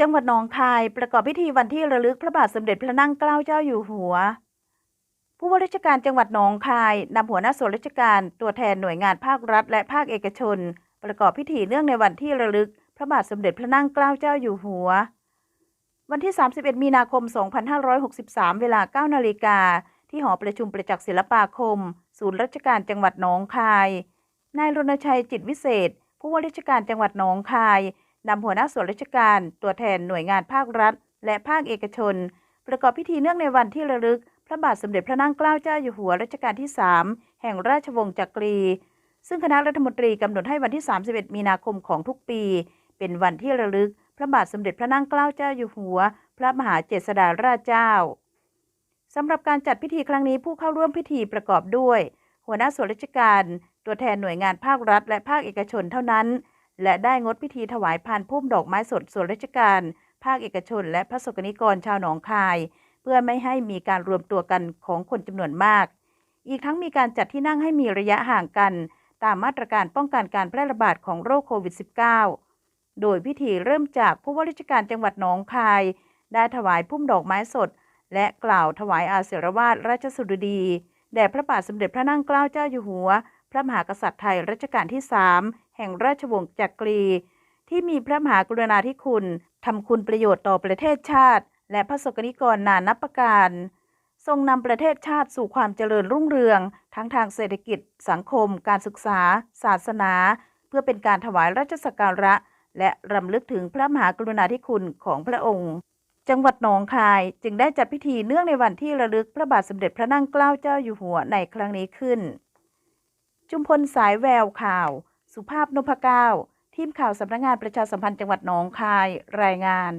จังหวัดหนองคายประกอบพิธีวันที่ระลึกพระบาทสมเด็จพระนั่งเกล้าเจ้าอยู่หัว ผู้ว่าราชการจังหวัดหนองคายนำหัวหน้าส่วนราชการตัวแทนหน่วยงานภาครัฐ และภาคเอกชน ประกอบพิธีเนื่องในวันที่ระลึก พระบาทสมเด็จพระนั่งเกล้าเจ้าอยู่หัว วันที่ 31 มีนาคม 2563 เวลา 9 นาฬิกาที่หอประชุมประจักษ์ศิลปาคม ศูนย์ราชการจังหวัดหนองคาย นายรณชัยจิตวิเศษ ผู้ว่าราชการจังหวัดหนองคาย นำหัวหน้าส่วนราชการ ตัวแทนหน่วยงานภาครัฐ และภาคเอกชน ประกอบพิธีเนื่องในวันที่ระลึก พระบาทสมเด็จพระนั่งเกล้าเจ้าอยู่หัวรัชกาลที่ 3 แห่งราชวงศ์จักรี ซึ่งคณะรัฐมนตรีกำหนดให้วันที่ 31 มีนาคมของทุกปี เป็นวันที่ระลึก พระบาทสมเด็จพระนั่งเกล้าเจ้าอยู่หัว พระมหาเจษฎาราชเจ้าสำหรับการจัดพิธีครั้งนี้ผู้เข้าร่วมพิธีประกอบด้วย หัวหน้าส่วนราชการ ตัวแทนหน่วยงานภาครัฐ และภาคเอกชนเท่านั้น และได้งดพิธีถวายพานพุ่มดอกไม้สดส่วนราชการ ภาคเอกชน และพระสงฆ์นิกรชาวหนองคาย เพื่อไม่ให้มีการรวมตัวกันของคนจำนวนมาก อีกทั้งมีการจัดที่นั่งให้มีระยะห่างกัน ตามมาตรการป้องกันการแพร่ระบาดของโรคโควิด -19 โดยพิธีเริ่มจากผู้ว่าราชการจังหวัดหนองคาย ได้ถวายพุ่มดอกไม้สด และกล่าวถวายอาเสรวาทราชสุดดีแด่พระบาทสมเด็จพระนั่งเกล้าเจ้าอยู่หัว พระมหากษัตริย์ไทยรัชกาลที่3แห่งราชวงศ์จักรี ที่มีพระมหากรุณาธิคุณทำคุณประโยชน์ต่อประเทศชาติ และพระสงฆ์นิกรนานับประการ ทรงนำประเทศชาติสู่ความเจริญรุ่งเรือง ทั้งทางเศรษฐกิจ สังคม การศึกษา ศาสนา เพื่อเป็นการถวายราชสักการะ และรำลึกถึงพระมหากรุณาธิคุณของพระองค์จังหวัดหนองคายจึงได้จัดพิธีเนื่องในวันที่ระลึกพระบาทสมเด็จพระนั่งเกล้าเจ้าอยู่หัวในครั้งนี้ขึ้น จุมพลสายแววข่าว สุภาพนพเก้า ทีมข่าวสำนักงานประชาสัมพันธ์จังหวัดหนองคาย รายงาน